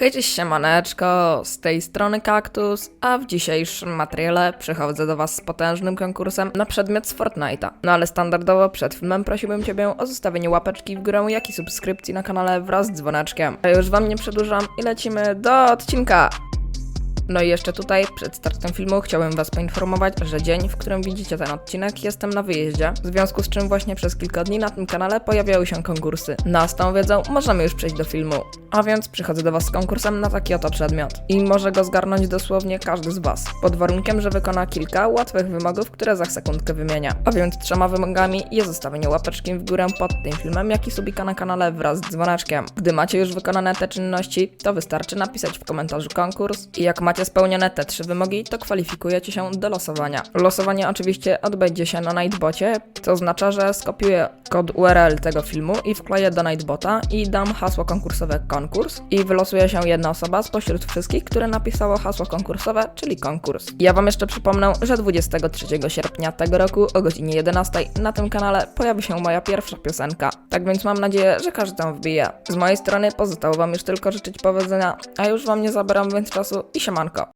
Hej, cześć, siemaneczko, z tej strony Kaktus, a w dzisiejszym materiale przychodzę do Was z potężnym konkursem na przedmiot z Fortnite'a. No ale standardowo przed filmem prosiłbym Ciebie o zostawienie łapeczki w górę, jak i subskrypcji na kanale wraz z dzwoneczkiem. A już Wam nie przedłużam i lecimy do odcinka! No i jeszcze tutaj, przed startem filmu, chciałbym Was poinformować, że dzień, w którym widzicie ten odcinek, jestem na wyjeździe, w związku z czym właśnie przez kilka dni na tym kanale pojawiały się konkursy. No a z tą wiedzą możemy już przejść do filmu. A więc przychodzę do Was z konkursem na taki oto przedmiot. I może go zgarnąć dosłownie każdy z Was, pod warunkiem, że wykona kilka łatwych wymogów, które za sekundkę wymienię. A więc trzema wymogami jest zostawienie łapeczki w górę pod tym filmem, jak i subika na kanale wraz z dzwoneczkiem. Gdy macie już wykonane te czynności, to wystarczy napisać w komentarzu konkurs i jak macie spełnione te trzy wymogi, to kwalifikujecie się do losowania. Losowanie oczywiście odbędzie się na Nightbocie, to oznacza, że skopiuję kod URL tego filmu i wkleję do Nightbota i dam hasło konkursowe konkurs i wylosuje się jedna osoba spośród wszystkich, które napisało hasło konkursowe, czyli konkurs. Ja wam jeszcze przypomnę, że 23 sierpnia tego roku o godzinie 11 na tym kanale pojawi się moja pierwsza piosenka. Tak więc mam nadzieję, że każdy tam wbije. Z mojej strony pozostało wam już tylko życzyć powodzenia, a już wam nie zabieram więc czasu i siemanko.